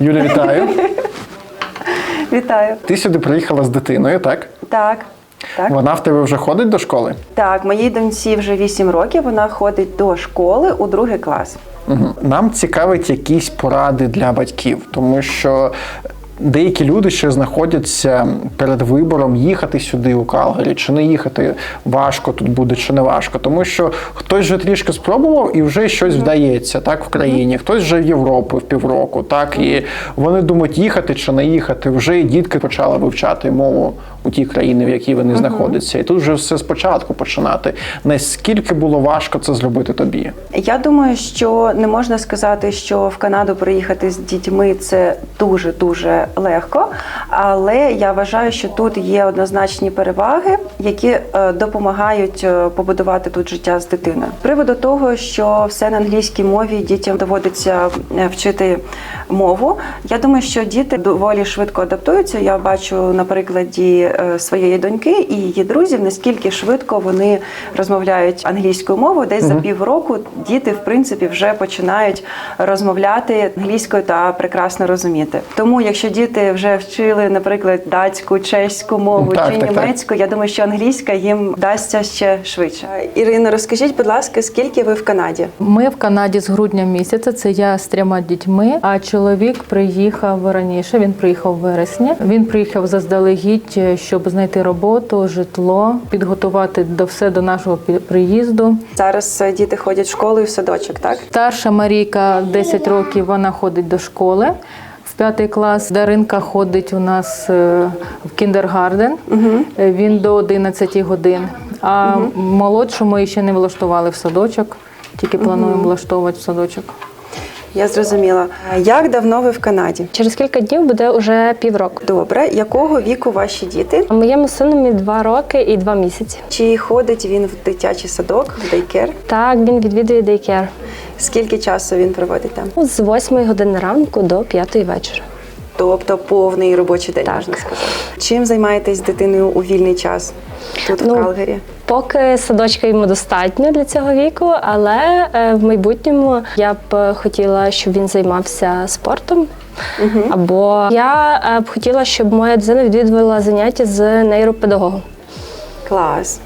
Юля, вітаю. Вітаю. Ти сюди приїхала з дитиною, так? Так. Так. Вона в тебе вже ходить до школи? так, моїй доньці вже 8 років. Вона ходить до школи у другий клас. Угу. Нам цікавить якісь поради для батьків, тому що деякі люди ще знаходяться перед вибором їхати сюди у Калгарі, чи не їхати. Важко тут буде, чи не важко. Тому що хтось вже трішки спробував і вже щось вдається так в країні, хтось вже в Європу в півроку, так і вони думають, їхати чи не їхати. Вже і дітки почали вивчати мову у тій країні, в якій вони знаходяться. І тут вже все спочатку починати. Наскільки було важко це зробити тобі? Я думаю, що не можна сказати, що в Канаду приїхати з дітьми це дуже дуже легко. Але я вважаю, що тут є однозначні переваги, які е, допомагають е, побудувати тут життя з дитиною. З Приводу того, що все на англійській мові дітям доводиться е, вчити мову. Я думаю, що діти доволі швидко адаптуються. Я бачу на прикладі своєї доньки і її друзів, наскільки швидко вони розмовляють англійською мовою. Десь за півроку діти, в принципі, вже починають розмовляти англійською та прекрасно розуміти. Тому, якщо діти вже вчили, наприклад, датську, чеську мову Так, чи так, так. німецьку, я думаю, що англійська їм дасться ще швидше. Ірино, розкажіть, будь ласка, скільки ви в Канаді? Ми в Канаді з грудня місяця. Це я з трьома дітьми. А чоловік приїхав раніше. Він приїхав в вересні. Він приїхав заздалегідь, щоб знайти роботу, житло, підготувати до все до нашого приїзду. Зараз е, діти ходять в школу і в садочок, так? Старша Марійка 10 років. Вона ходить до школи. В п'ятий клас Даринка ходить у нас е, в кіндергарден. Е, Він до 11 годин. А молодшому ми ще не влаштували в садочок. Тільки плануємо влаштовувати в садочок. Я зрозуміла. Як давно ви в Канаді? Через кілька днів буде уже півроку. Добре, якого віку ваші діти? Моєму сину два роки і два місяці. Чи ходить він в дитячий садок, в дейкер? Так, він відвідує дейкер Скільки часу він проводить там? з 8 години ранку до 5 вечора. Тобто повний робочий день, Так. можна сказати. Чим займаєтесь дитиною у вільний час тут в Ну, Калгарі? Поки садочка йому достатньо для цього віку, але е, в майбутньому я б е, хотіла, щоб він займався спортом. Або я е, б хотіла, щоб моя дитина відвідувала заняття з нейропедагогом. Клас.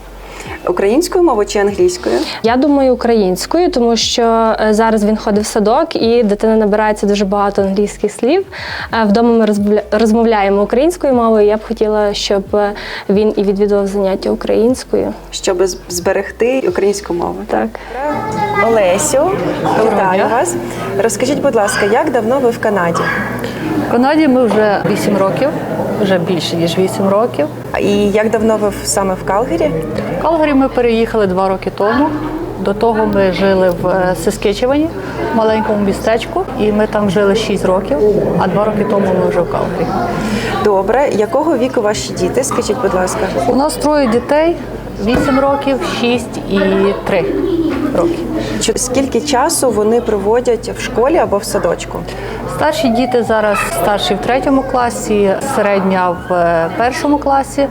Українською мовою чи англійською? Я думаю українською, тому що е, зараз він ходить в садок і дитина набирається дуже багато англійських слів. Е, Вдома ми розмовля- розмовляємо українською мовою. Я б хотіла, щоб е, він і відвідував заняття українською. Щоб зберегти українську мову. Так. Олесю, вітаю вас. Розкажіть, будь ласка, як давно ви в Канаді? В Канаді ми вже 8 років, вже більше ніж 8 років. І як давно ви саме в Калгарі? В Калгарі ми переїхали два роки тому. До того ми жили в е, Сискечевані, в маленькому містечку, і ми там жили 6 років, а два роки тому ми вже в Калгарі. Добре, якого віку ваші діти? Скажіть, будь ласка. У нас троє дітей, 8 років, 6 і 3 роки. Чи- Скільки часу вони проводять в школі або в садочку? Старші діти зараз старші в третьому класі, середня в е, першому класі,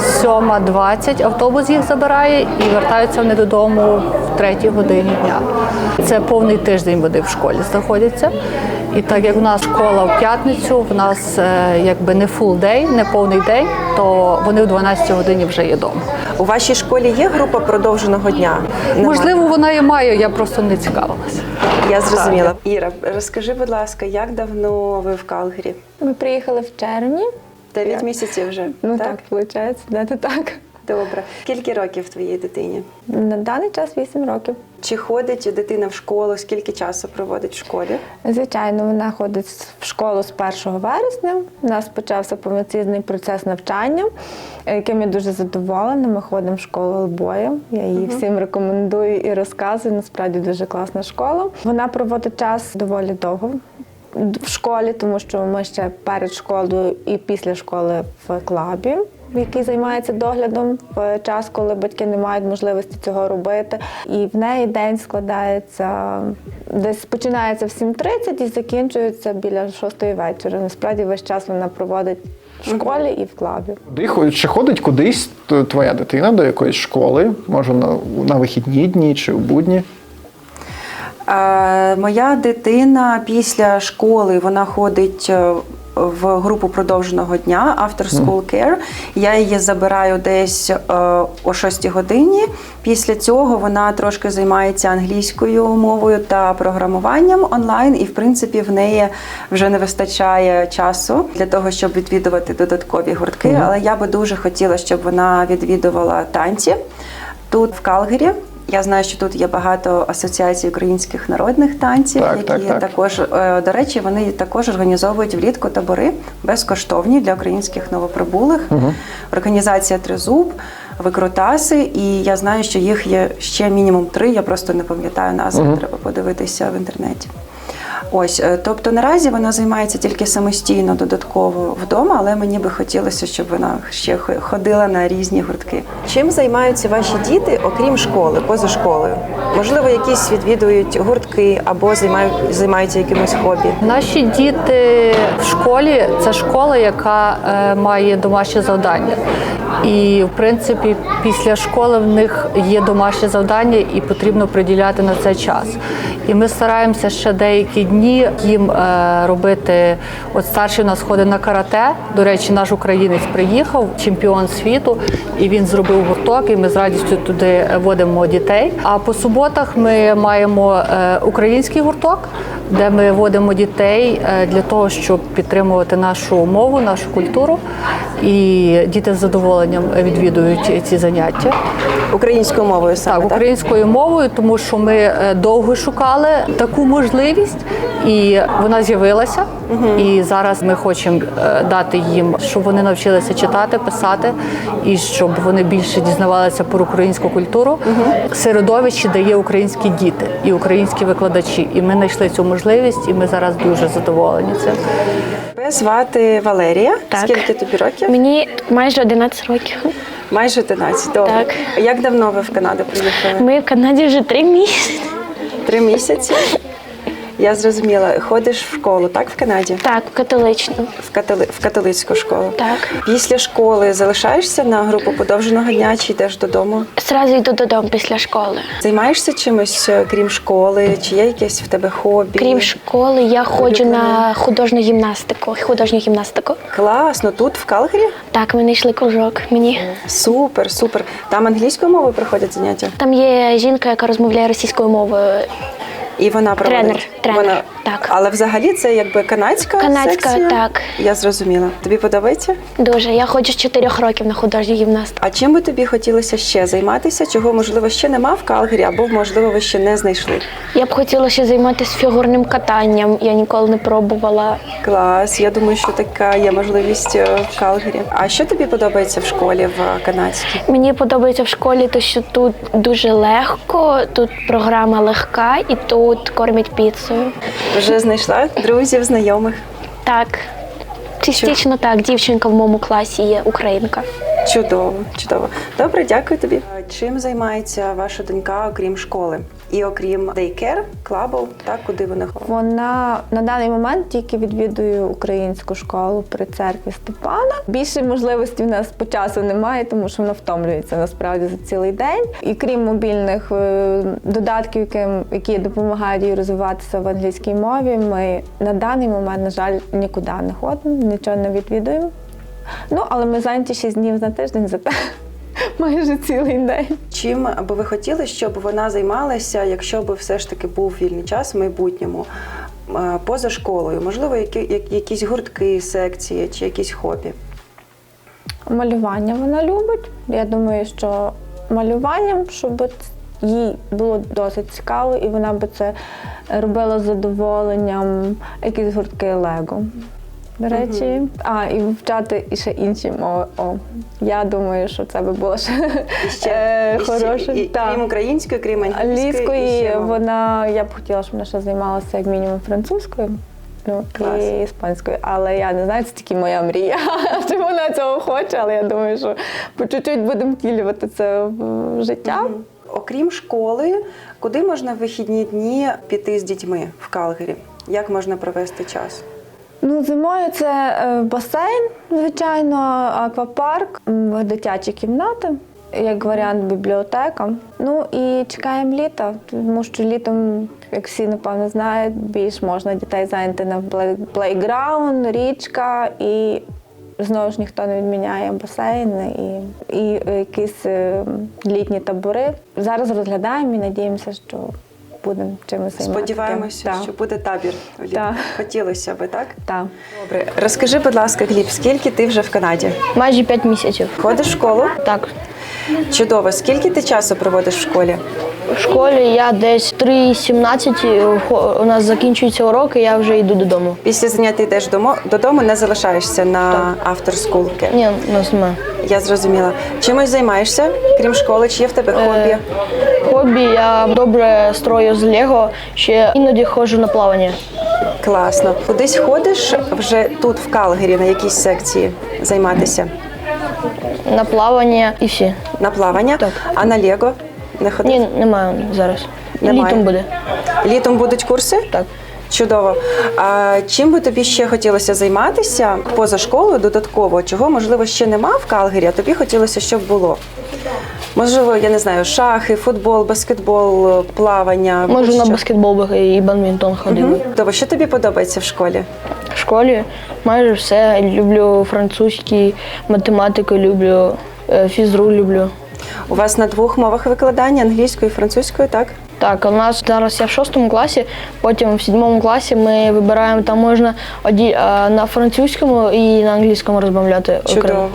сьома 20 автобус їх забирає і вертаються вони додому в третій годині дня. Це повний тиждень вони в школі знаходяться. І так як в нас школа в п'ятницю, в нас е, якби не full day, не повний день, то вони в 12 годині вже є вдома. У вашій школі є група продовженого дня? Немає? Можливо, вона і має, я просто не цікавилася. я зрозуміла. Іра, розкажи, будь ласка, як давно ви в Калгарі? Ми приїхали в червні. Дев'ять місяців вже. Ну так, виходить, да, то так. Добре. Скільки років твоїй дитині? На даний час 8 років. Чи ходить дитина в школу? Скільки часу проводить в школі? Звичайно, вона ходить в школу з 1 вересня. У нас почався повноцінний процес навчання, яким я дуже задоволена. Ми ходимо в школу обоє. Я її всім рекомендую і розказую. Насправді дуже класна школа. Вона проводить час доволі довго. В школі, тому що ми ще перед школою і після школи в клабі, який займається доглядом в час, коли батьки не мають можливості цього робити. І в неї день складається десь починається в 7.30 і закінчується біля 6 вечора. Насправді весь час вона проводить в школі і в клабі. Куди чи ходить кудись твоя дитина до якоїсь школи? Може на, на вихідні дні чи у будні? Е, Моя дитина після школи вона ходить е, в групу продовженого дня After School Care. Я її забираю десь е, о 6 годині. Після цього вона трошки займається англійською мовою та програмуванням онлайн, і в принципі в неї вже не вистачає часу для того, щоб відвідувати додаткові гуртки. Але я би дуже хотіла, щоб вона відвідувала танці тут в Калгарі. Я знаю, що тут є багато асоціацій українських народних танців, Так, які так, так. також е, до речі, вони також організовують влітку табори безкоштовні для українських новоприбулих. Організація Тризуб, Викрутаси, і я знаю, що їх є ще мінімум три. Я просто не пам'ятаю назви, треба подивитися в інтернеті. Ось, е, тобто наразі вона займається тільки самостійно, додатково вдома, але мені би хотілося, щоб вона ще ходила на різні гуртки. Чим займаються ваші діти, окрім школи, поза школою? Можливо, якісь відвідують гуртки або займають, займаються якимось хобі. Наші діти в школі це школа, яка е, має домашнє завдання. І в принципі, після школи в них є домашнє завдання і потрібно приділяти на це час. І ми стараємося ще деякі дні їм е, робити. От старший у нас ходить на карате. До речі, наш українець приїхав, чемпіон світу, і він зробив гурток, і ми з радістю туди водимо дітей. А по суботах ми маємо е, український гурток, де ми водимо дітей е, для того, щоб підтримувати нашу мову, нашу культуру. І діти з задоволенням відвідують ці заняття. Українською мовою саме, Так, так? українською мовою, тому що ми довго шукали таку можливість, і вона з'явилася. І зараз ми хочемо е, дати їм, щоб вони навчилися читати, писати, і щоб вони більше дізнавалися про українську культуру. Середовище дає українські діти і українські викладачі. І ми знайшли цю можливість, і ми зараз дуже задоволені цим. Тебе звати Валерія. Так. Скільки тобі років? Мені майже 11 років. Майже 11. Добре. Так. Як давно ви в Канаду приїхали? Ми в Канаді вже три місяці. Три місяці. Я зрозуміла. Ходиш в школу, так, в Канаді? Так, католично. В, католи... в католицьку школу. Так. Після школи залишаєшся на групу подовженого дня чи йдеш додому? Зразу йду додому після школи. Займаєшся чимось, е, крім школи? Чи є якесь в тебе хобі? Крім школи, я ходжу на художню гімнастику. Художню гімнастику. Класно, тут в Калгарі? Так, ми знайшли кружок. Мені Супер, супер. Там англійською мовою проходять заняття? там є жінка, яка розмовляє російською мовою. І вона проводить? Тренер, тренер, Вона... так. Але взагалі це якби канадська Канадська, секція? так. Я зрозуміла. Тобі подобається? Дуже. Я ходжу з 4 років на художню гімнастику. А чим би тобі хотілося ще займатися, чого можливо ще нема в Калгарі, або можливо ви ще не знайшли? Я б хотіла ще займатися фігурним катанням. Я ніколи не пробувала. Клас, я думаю, що така є можливість е, в Калгарі. А що тобі подобається в школі в е, канадській? Мені подобається в школі, те, що тут дуже легко, тут програма легка і тут кормять піцею. Вже знайшла друзів, знайомих? Так, частично так. Дівчинка в моєму класі є українка. Чудово, чудово. Добре, дякую тобі. Чим займається ваша донька, окрім школи? І окрім дейкер, клабу, так куди вона ходить? Вона на даний момент тільки відвідує українську школу при церкві Степана. Більше можливостей в нас по часу немає, тому що вона втомлюється насправді за цілий день. І крім мобільних е, додатків, які допомагають їй розвиватися в англійській мові, ми на даний момент, на жаль, нікуди не ходимо, нічого не відвідуємо. Ну, але ми зайняті 6 днів на тиждень, зате майже цілий день. Чим би ви хотіли, щоб вона займалася, якщо би все ж таки був вільний час в майбутньому? е, Поза школою, можливо, які, як- якісь гуртки, секції чи якісь хобі. Малювання вона любить. Я думаю, що малюванням, щоб їй було досить цікаво, і вона би це робила з задоволенням, якісь гуртки Лего. До речі, а і вивчати і ще інші мови. О, я думаю, що це би було ще, е, ще- хороше. і- і- крім української, крім англійської. Англійської вона я б хотіла, щоб вона ще займалася як мінімум французькою. Ну Клас. і іспанською, але я не знаю, це тільки моя мрія. Чи вона цього хоче, але я думаю, що по чуть-чуть будемо втілювати це в життя. Окрім школи, куди можна в вихідні дні піти з дітьми в Калгарі? Як можна провести час? Ну, зимою це е, басейн, звичайно, аквапарк, дитячі кімнати. як варіант бібліотека. Ну і чекаємо літа, тому що літом, як всі напевно знають, більш можна дітей зайняти на плей- плейграунд, річка і. Знову ж ніхто не відміняє басейни і, і якісь е, літні табори. Зараз розглядаємо і надіємося, що будемо чимось займатися. Сподіваємося, Так. що буде табір. Так. Хотілося би, так? Так. Добре. Розкажи, будь ласка, Гліб, скільки ти вже в Канаді? Майже 5 місяців. Ходиш в школу? Так. Чудово. Скільки ти часу проводиш в школі? В школі я десь 3.17, хо- у нас закінчуються уроки, я вже йду додому. Після занять ти йдеш домо- додому, не залишаєшся на авторскулки. Ні, у нас немає. Я зрозуміла. Чимось займаєшся, крім школи, чи є в тебе хобі? Хобі я добре строю з Лего, ще іноді ходжу на плавання. Класно. Кудись ходиш вже тут, в Калгері, на якійсь секції займатися? На плавання і всі. На плавання? Так. А на Лего? Не ходив? Ні, немає зараз. Немає. Літом буде. Літом будуть курси? Так. Чудово. А чим би тобі ще хотілося займатися поза школою додатково? Чого, можливо, ще нема в Калгері, а тобі хотілося, щоб було? Можливо, я не знаю, шахи, футбол, баскетбол, плавання. Можу на баскетбол і бадмінтон ходив. Мгм. Добре, що тобі подобається в школі? В школі майже все. Люблю французький, математику люблю, е, фізру люблю. У вас на двох мовах викладання англійською і французькою, так? Так, у нас зараз я в шостому класі, потім в сьомому класі ми вибираємо, там можна оді, на французькому і на англійському розмовляти. окремо. Чудово.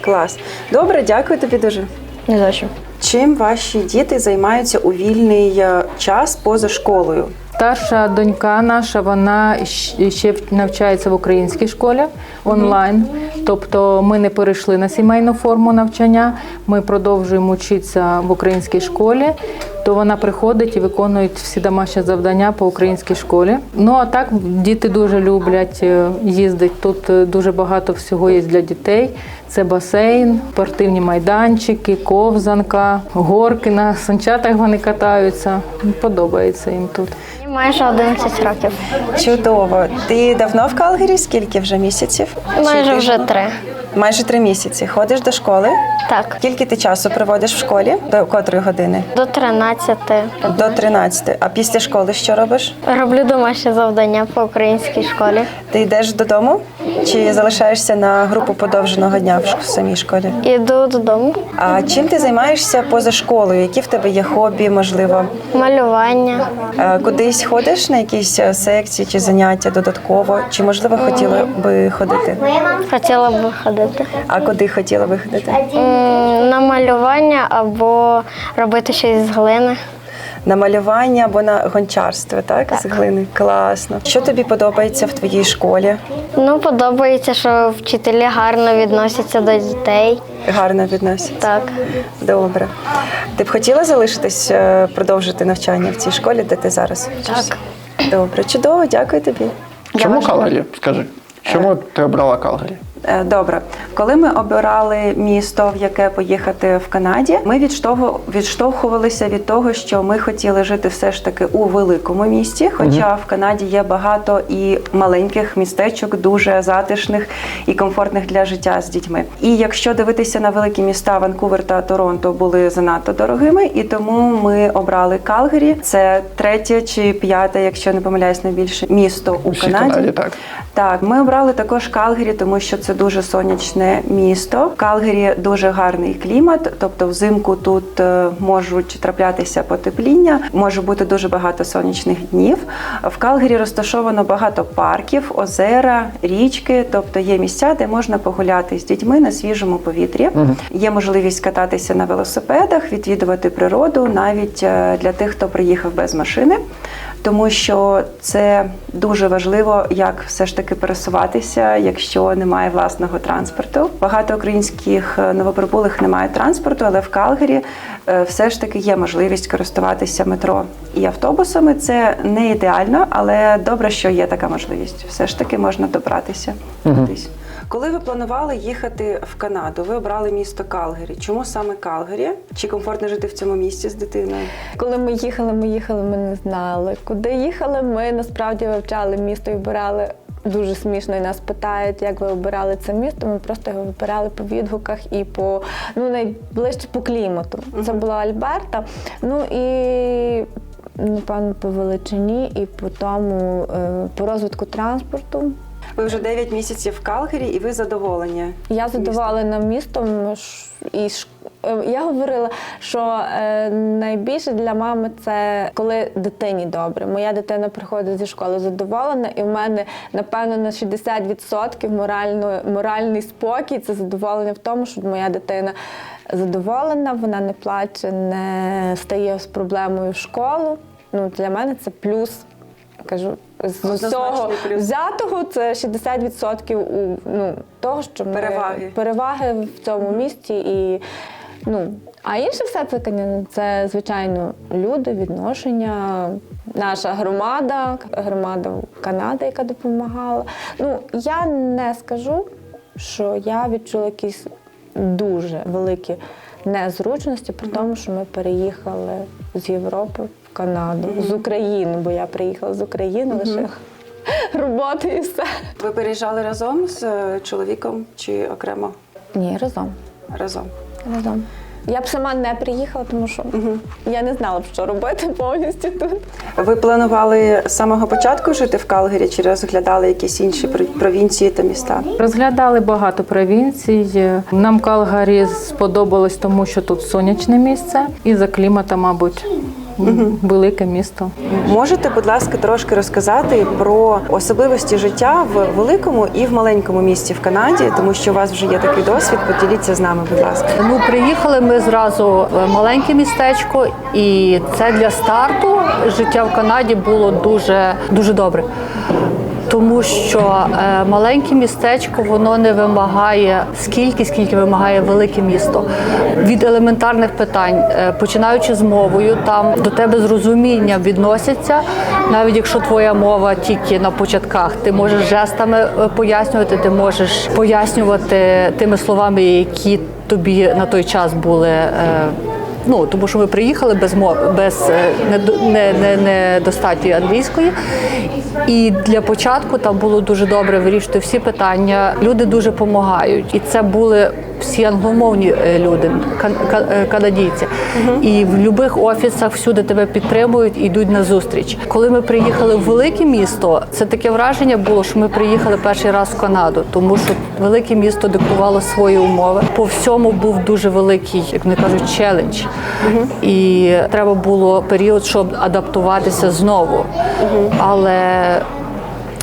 Клас. Добре, дякую тобі дуже. Не за що. Чим ваші діти займаються у вільний е, час поза школою? Старша донька наша, вона ще навчається в українській школі онлайн. Тобто ми не перейшли на сімейну форму навчання, ми продовжуємо вчитися в українській школі. То вона приходить і виконує всі домашні завдання по українській школі. Ну а так діти дуже люблять е, їздити. Тут е, дуже багато всього є для дітей. Це басейн, спортивні майданчики, ковзанка, горки на санчатах вони катаються. Подобається їм тут. Майже 11 років. Чудово. Ти давно в Калгері? Скільки вже місяців? Майже вже три. Майже три місяці. Ходиш до школи? Так. Скільки ти часу проводиш в школі? До котрої години? До 13 До 13. А після школи що робиш? роблю домашнє завдання по українській школі. Ти йдеш додому чи залишаєшся на групу подовженого дня в самій школі? Іду додому. А чим ти займаєшся поза школою? Які в тебе є хобі, можливо? Малювання. Е, Кудись ходиш на якісь е, секції чи заняття додатково? Чи можливо хотіла би ходити? Хотіла б ходити. А куди хотіла би ходити? На малювання або робити щось з глини. На малювання або на гончарство, так? З глини. Класно. Що тобі подобається в твоїй школі? Ну, подобається, що вчителі гарно відносяться до дітей. Гарно відносяться? Так. Добре. Ти б хотіла залишитись, е, продовжити навчання в цій школі, де ти зараз? Так. Добре, чудово, дякую тобі. Чому Калгарі? Скажи, чому ти обрала Калгарі? Е, Добре, коли ми обирали місто, в яке поїхати в Канаді, ми відштовху- відштовхувалися від того, що ми хотіли жити все ж таки у великому місті. Хоча в Канаді є багато і маленьких містечок, дуже затишних і комфортних для життя з дітьми. І якщо дивитися на великі міста, Ванкувер та Торонто були занадто дорогими, і тому ми обрали Калгарі. Це третє чи п'яте, якщо не помиляюсь, найбільше місто у Канаді. Канаді, так. Так, ми обрали також Калгері, тому що це дуже сонячне місто. В Калгері дуже гарний клімат, тобто взимку тут е, можуть траплятися потепління, може бути дуже багато сонячних днів. В Калгері розташовано багато парків, озера, річки, тобто є місця, де можна погуляти з дітьми на свіжому повітрі. Є можливість кататися на велосипедах, відвідувати природу, навіть е, для тих, хто приїхав без машини тому що це дуже важливо, як все ж таки пересуватися, якщо немає власного транспорту. Багато українських е, новоприбулих не мають транспорту, але в Калгарі е, все ж таки є можливість користуватися метро і автобусами. Це не ідеально, але добре, що є така можливість. Все ж таки можна добратися кудись. Коли ви планували їхати в Канаду, ви обрали місто Калгарі. Чому саме Калгарі? Чи комфортно жити в цьому місті з дитиною? Коли ми їхали, ми їхали, ми не знали, куди їхали. Ми насправді вивчали місто і обирали Дуже смішно і нас питають, як ви обирали це місто. Ми просто його вибирали по відгуках і по ну найближче по клімату. Це була Альберта. Ну і напевно по величині і по тому е, по розвитку транспорту. Ви вже 9 місяців в Калгарі, і ви задоволені. Я задоволена містом і е, я говорила, що е, найбільше для мами це коли дитині добре. Моя дитина приходить зі школи задоволена, і в мене напевно на 60% морально, моральний спокій. Це задоволення в тому, що моя дитина задоволена, вона не плаче, не стає з проблемою в школу. Ну для мене це плюс. Кажу, з усього взятого це 60% у ну того, що ми Переваги. переваги в цьому місті і ну. А інше все питання це звичайно люди, відношення, наша громада, громада Канади, яка допомагала. Ну я не скажу, що я відчула якісь дуже великі незручності, при тому, що ми переїхали з Європи Канаду, з України, бо я приїхала з України лише роботи і все. Ви переїжджали разом з е, чоловіком чи окремо Ні, разом. разом? Разом. Я б сама не приїхала, тому що я не знала б, що робити повністю тут. Ви планували з самого початку жити в Калгарі чи розглядали якісь інші пр- провінції та міста? Розглядали багато провінцій. Нам Калгарі сподобалось, тому що тут сонячне місце, і за клімата, мабуть, велике місто. Можете, будь ласка, трошки розказати про особливості життя в великому і в маленькому місті в Канаді, тому що у вас вже є такий досвід. Поділіться з нами, будь ласка. Ну, приїхали ми зразу в маленьке містечко, і це для старту життя в Канаді було дуже, дуже добре. Тому що е, маленьке містечко воно не вимагає скільки, скільки вимагає велике місто. Від елементарних питань, е, починаючи з мовою, там до тебе з розумінням відносяться, навіть якщо твоя мова тільки на початках, ти можеш жестами е, пояснювати, ти можеш пояснювати тими словами, які тобі на той час були. Е, Ну, тому що ми приїхали без мов, без недостатньої не, не, не, англійської. І для початку там було дуже добре вирішити всі питання. Люди дуже допомагають. І це були всі англомовні е, люди, кан- ка- е. І в будь-яких офісах всюди тебе підтримують і йдуть на зустріч. Коли ми приїхали в велике місто, це таке враження було, що ми приїхали перший раз в Канаду, тому що велике місто диктувало свої умови. По всьому був дуже великий, як вони кажуть, челендж. І треба було період, щоб адаптуватися знову. Але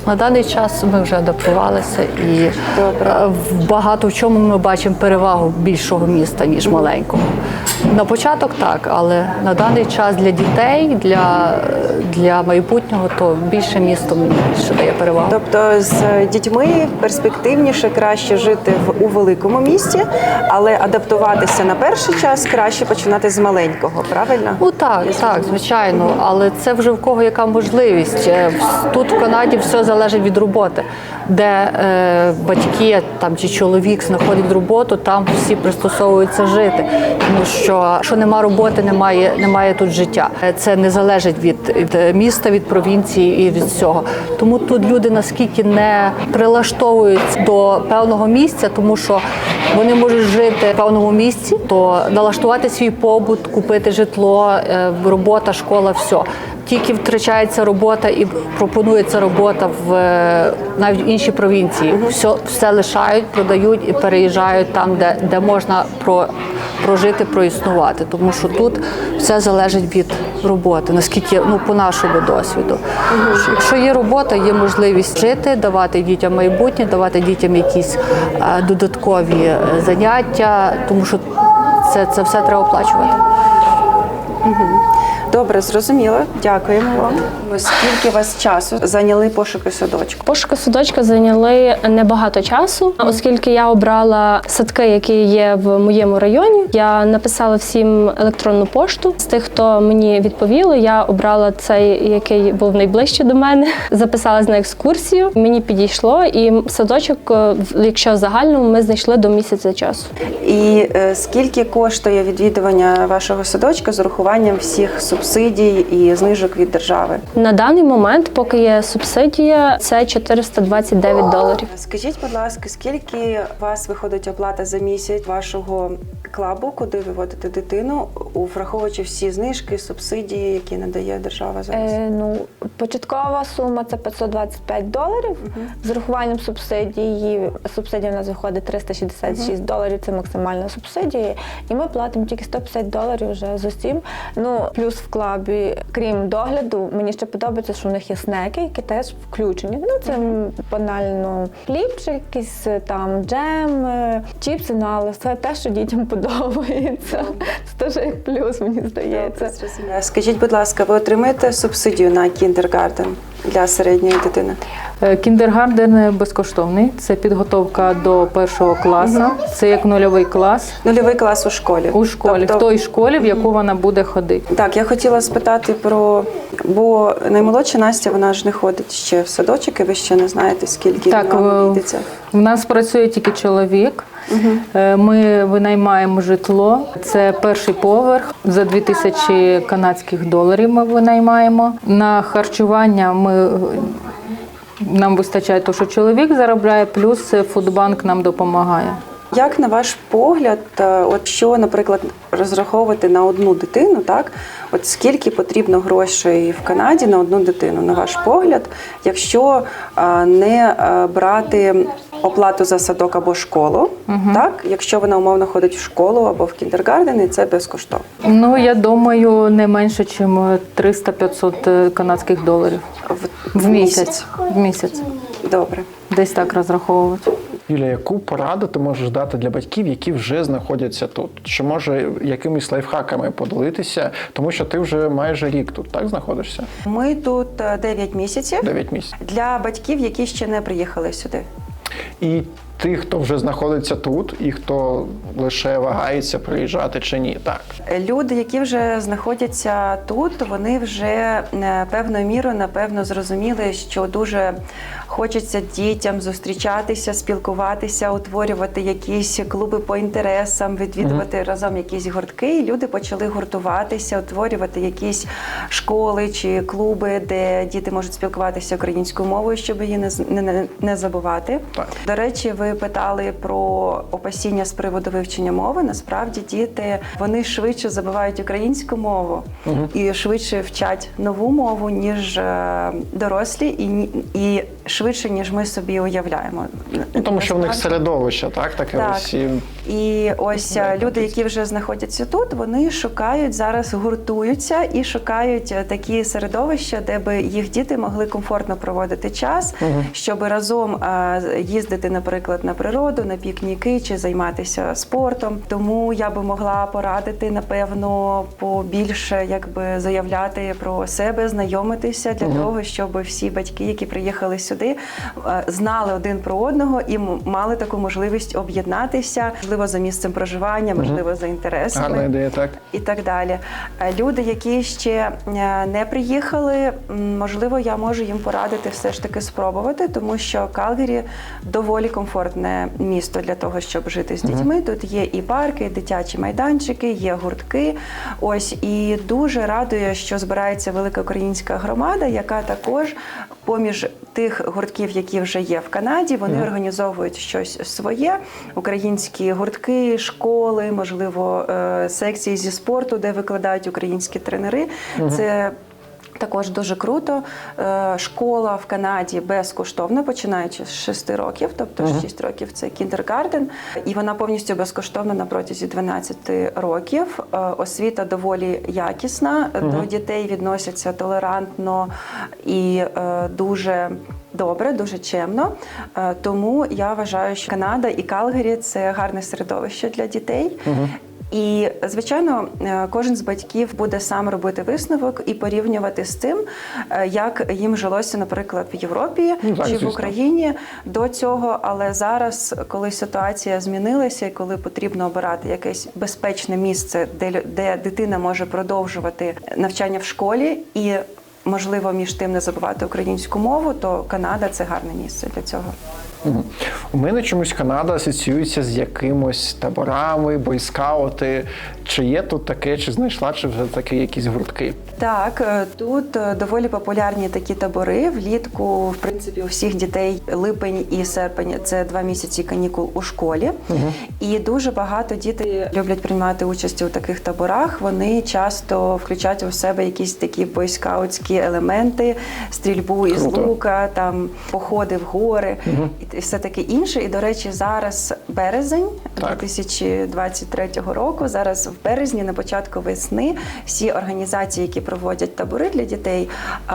на даний час ми вже адаптувалися і е, в багато в чому ми бачимо перевагу більшого міста, ніж маленького. На початок так, але на даний час для дітей, для, для майбутнього, то більше місто мені більше дає перевагу. Тобто з дітьми перспективніше краще жити в у великому місті, але адаптуватися на перший час краще починати з маленького, правильно? Ну так, так, звичайно, але це вже в кого яка можливість. Е, Тут в Канаді все залежить від роботи, де е, батьки там чи чоловік знаходить роботу, там всі пристосовуються жити. Тому що якщо нема роботи, немає, немає тут життя. Це не залежить від, від міста, від провінції і від всього. Тому тут люди наскільки не прилаштовуються до певного місця, тому що вони можуть жити в певному місці, то налаштувати свій побут, купити житло, е, робота, школа, все. Тільки втрачається робота і пропонується робота в е, навіть в іншій провінції. Все, все лишають, продають і переїжджають там, де, де можна про, прожити, проіснувати. Тому що тут все залежить від роботи, наскільки ну по нашому досвіду. Якщо є робота, є можливість жити, давати дітям майбутнє, давати дітям якісь е, додаткові е, заняття, тому що це, це все треба оплачувати. Добре, зрозуміло. Дякуємо вам. Скільки у вас часу зайняли пошуки садочку? Пошуки садочка зайняли небагато часу, оскільки я обрала садки, які є в моєму районі. Я написала всім електронну пошту. З тих, хто мені відповіли, я обрала цей, який був найближче до мене. Записалась на екскурсію. Мені підійшло, і садочок, е, якщо загальному, ми знайшли до місяця часу. І е, скільки коштує відвідування вашого садочка з урахуванням всіх субсидій? Субсидій і знижок від держави. На даний момент, поки є субсидія, це 429 доларів. Скажіть, будь ласка, скільки у вас виходить оплата за місяць вашого клабу, куди ви водите дитину, враховуючи всі знижки, субсидії, які надає держава зараз? Е, ну, початкова сума це 525 доларів. З урахуванням субсидії. Субсидія у нас виходить 366 доларів, це максимальна субсидія. І ми платимо тільки 150 доларів вже з усім. Ну, плюс в клабі, крім догляду, мені ще подобається, що в них є снеки, які теж включені. Ну, це банально хліб, чи якийсь е, там джем, е, чіпси, ну, але все те, що дітям подобається. Це теж як плюс, мені здається. Скажіть, будь ласка, ви отримаєте субсидію на кіндергарден для середньої дитини? Е, Кіндергарден безкоштовний. Це підготовка до першого класу. Це як нульовий клас Нульовий клас у школі. у школі, Тобто- в той школі, в яку вона буде ходити. Так, я хотіла спитати про, бо наймолодша Настя, вона ж не ходить ще в садочок, і ви ще не знаєте, скільки Так, е, обійдеться. В нас працює тільки чоловік. Е, Ми винаймаємо житло. Це перший поверх за 2000 канадських доларів. Ми винаймаємо. На харчування ми нам вистачає того, що чоловік заробляє, плюс фудбанк нам допомагає. Як на ваш погляд, е, от що, наприклад, розраховувати на одну дитину, так? От скільки потрібно грошей в Канаді на одну дитину, на ваш погляд, якщо е, не брати оплату за садок або школу, так? Якщо вона умовно ходить в школу або в кіндергарден, і це безкоштовно. Ну я думаю, не менше, ніж 300-500 канадських доларів В, в місяць. В місяць. Добре. Десь так розраховувати. Юля, яку пораду ти можеш дати для батьків, які вже знаходяться тут? Чи може якимись лайфхаками поділитися, тому що ти вже майже рік тут, так знаходишся? Ми тут е, 9 місяців 9 місяців. для батьків, які ще не приїхали сюди. І тих, хто вже знаходиться тут, і хто лише вагається приїжджати чи ні, так. Люди, які вже знаходяться тут, вони вже е, певною мірою напевно зрозуміли, що дуже хочеться дітям зустрічатися, спілкуватися, утворювати якісь клуби по інтересам, відвідувати разом якісь гуртки. І люди почали гуртуватися, утворювати якісь школи чи клуби, де діти можуть спілкуватися українською мовою, щоб її не, не- не забувати. Так. До речі, ви питали про опасіння з приводу вивчення мови. Насправді діти вони швидше забувають українську мову і швидше вчать нову мову, ніж е, дорослі, і, і швидше, ніж ми собі уявляємо. Ну, тому що в них середовище, так, таке Так. ось. І... І ось е, люди, які вже знаходяться тут, вони шукають зараз, гуртуються і шукають е, такі середовища, де би їх діти могли комфортно проводити час, щоб разом е, їздити, наприклад, на природу, на пікніки чи займатися спортом. Тому я би могла порадити, напевно, побільше якби заявляти про себе, знайомитися для того, щоб всі батьки, які приїхали сюди, е, знали один про одного і мали таку можливість об'єднатися, можливо, за місцем проживання, можливо, за інтересами Гарна ідея, так. і так далі. Е, Люди, які ще е, не приїхали, можливо, я можу їм порадити все ж таки спробувати, тому що Калгарі доволі комфортне місто для того, щоб жити з дітьми. Тут є і парки, і дитячі майданчики, є гуртки. Ось і дуже радує, що збирається велика українська громада, яка також поміж тих гуртків, які вже є в Канаді, вони організовують щось своє, українські гуртки, школи, можливо, е, секції зі спорту, де викладають українські тренери. Це також дуже круто. Е, Школа в Канаді безкоштовна, починаючи з 6 років, тобто 6 років це кіндергарден, і вона повністю безкоштовна на протязі 12 років. Е, Освіта доволі якісна. До дітей відносяться толерантно і е, дуже. Добре, дуже чемно. Е, Тому я вважаю, що Канада і Калгарі це гарне середовище для дітей. І звичайно, е, кожен з батьків буде сам робити висновок і порівнювати з тим, е, як їм жилося, наприклад, в Європі Ну, так, чи в звісно. Україні до цього. Але зараз, коли ситуація змінилася, і коли потрібно обирати якесь безпечне місце, де де дитина може продовжувати навчання в школі і. Можливо, між тим не забувати українську мову, то Канада це гарне місце для цього. У мене чомусь Канада асоціюється з якимось таборами, бойскаути. Чи є тут таке, чи знайшла, чи вже такі якісь гуртки? Так, е, тут е, доволі популярні такі табори. Влітку, в принципі, у всіх дітей липень і серпень це два місяці канікул у школі. І дуже багато дітей люблять приймати участь у таких таборах. Вони часто включають у себе якісь такі бойскаутські елементи, стрільбу із Круто. лука, там походи в гори і все таке інше. І до речі, зараз березень Так. 2023 року. Зараз в березні, на початку весни, всі організації, які проводять табори для дітей,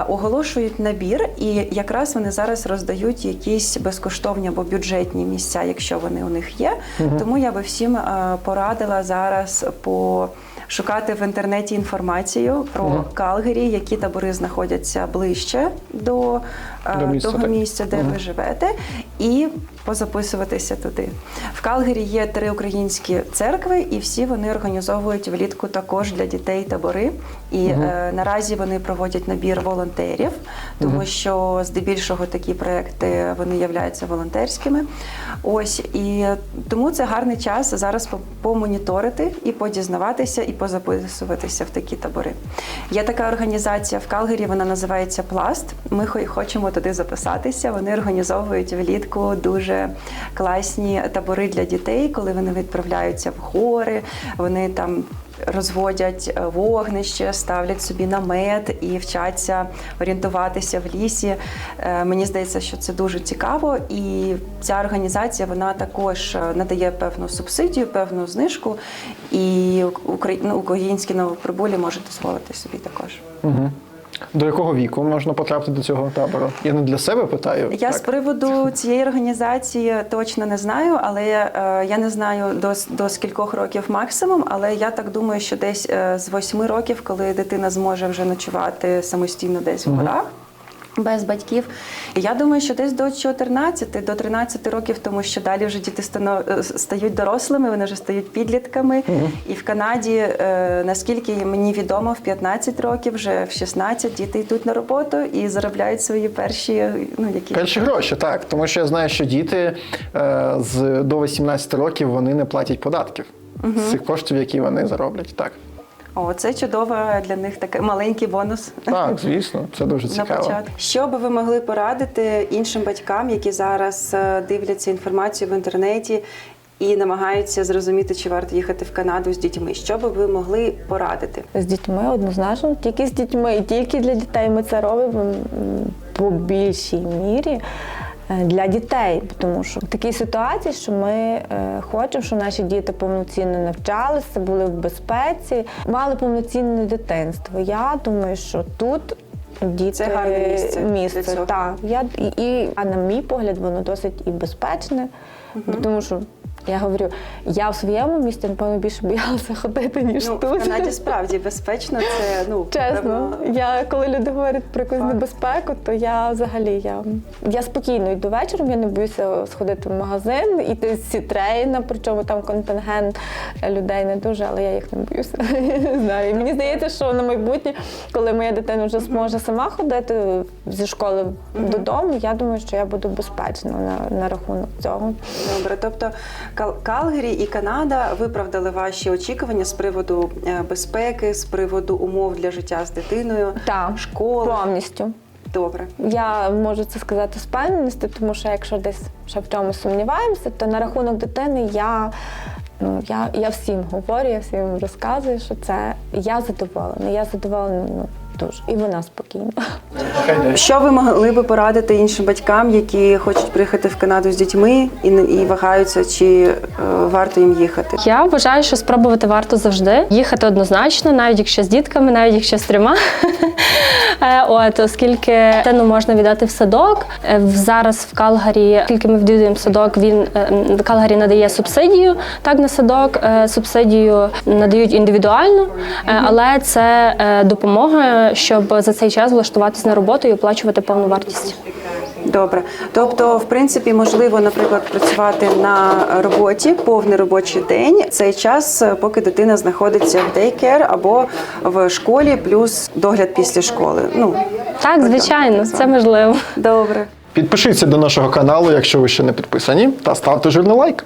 оголошують набір, і якраз вони зараз роздають якісь безкоштовні або бюджетні місця, якщо вони у них є. Тому я би всім порадила зараз по. Шукати в інтернеті інформацію про Калгарі, які табори знаходяться ближче до, До місця, того так. місця, де ви живете, і позаписуватися туди. В Калгарі є три українські церкви, і всі вони організовують влітку також для дітей табори. І е, наразі вони проводять набір волонтерів, тому що здебільшого такі проекти вони являються волонтерськими. Ось і тому це гарний час зараз помоніторити і подізнаватися, і позаписуватися в такі табори. Є така організація в Калгарі, вона називається Пласт. Ми хочемо туди записатися. Вони організовують влітку дуже класні табори для дітей, коли вони відправляються в гори, вони там. Розводять е, вогнище, ставлять собі намет і вчаться орієнтуватися в лісі. Е, Мені здається, що це дуже цікаво, і ця організація вона також е, надає певну субсидію, певну знижку, і ну, українські новоприбулі можуть дозволити собі також. Угу. До якого віку можна потрапити до цього табору? Я не для себе питаю. Я з приводу цієї організації точно не знаю, але е, я не знаю до, до скількох років максимум, але я так думаю, що десь е, з восьми років, коли дитина зможе вже ночувати самостійно десь в горах. Без батьків, і я думаю, що десь до 14, до 13 років, тому що далі вже діти е, стають дорослими, вони вже стають підлітками. І в Канаді, е, наскільки мені відомо, в 15 років, вже в 16 діти йдуть на роботу і заробляють свої перші ну які Перші гроші, так. Тому що я знаю, що діти е, з до 18 років вони не платять податків з цих коштів, які вони зароблять. Так, О, це чудова для них такий маленький бонус. так, звісно, це дуже На цікаво. початку. Що би ви могли порадити іншим батькам, які зараз е, дивляться інформацію в інтернеті і намагаються зрозуміти, чи варто їхати в Канаду з дітьми? Що би ви могли порадити? З дітьми однозначно, тільки з дітьми, і тільки для дітей ми це робимо по більшій мірі. Е, Для дітей, тому що в такій ситуації, що ми е, хочемо, щоб наші діти повноцінно навчалися, були в безпеці, мали повноцінне дитинство. Я думаю, що тут діти Це гарне місце місце так. Я і, і а на мій погляд, воно досить і безпечне, тому що. Я говорю, я в своєму місті, напевно, більше боялася ходити, ніж Ну, в тут. Канаді справді безпечно. Це ну Чесно, певно, я коли люди говорять про якусь Факт. небезпеку, то я взагалі я, я спокійно йду вечором, я не боюся сходити в магазин, іти з сітрейна, причому там контингент людей не дуже, але я їх не боюся. Знаю. І мені здається, що на майбутнє, коли моя дитина вже зможе сама ходити зі школи додому, я думаю, що я буду безпечна на, на рахунок цього. Добре, тобто Калгарі і Канада виправдали ваші очікування з приводу е, безпеки, з приводу умов для життя з дитиною, Так, школи. повністю. Добре. Я можу це сказати з певністю, тому що якщо десь ще в чомусь сумніваємося, то на рахунок дитини я, ну, я, я всім говорю, я всім розказую, що це я задоволена. Я задоволена ну, дуже. І вона спокійна. Що ви могли би порадити іншим батькам, які хочуть приїхати в Канаду з дітьми і, не- і вагаються, чи е, варто їм їхати? Я вважаю, що спробувати варто завжди їхати однозначно, навіть якщо з дітками, навіть якщо з трьома. Е, От, оскільки дитину можна віддати в садок. Е, Зараз в Калгарі, оскільки ми відвідуємо садок, він е, Калгарі надає субсидію так на садок. Субсидію надають індивідуально, але це допомога, щоб за цей час влаштуватися на роботу і оплачувати повну вартість. Добре. Тобто, в принципі, можливо, наприклад, працювати на роботі повний робочий день. Цей час, е, поки дитина знаходиться в дейкер або в школі, плюс догляд після школи. Ну так, звичайно, це можливо. Добре. Підпишіться до нашого каналу, якщо ви ще не підписані, та ставте жирний лайк.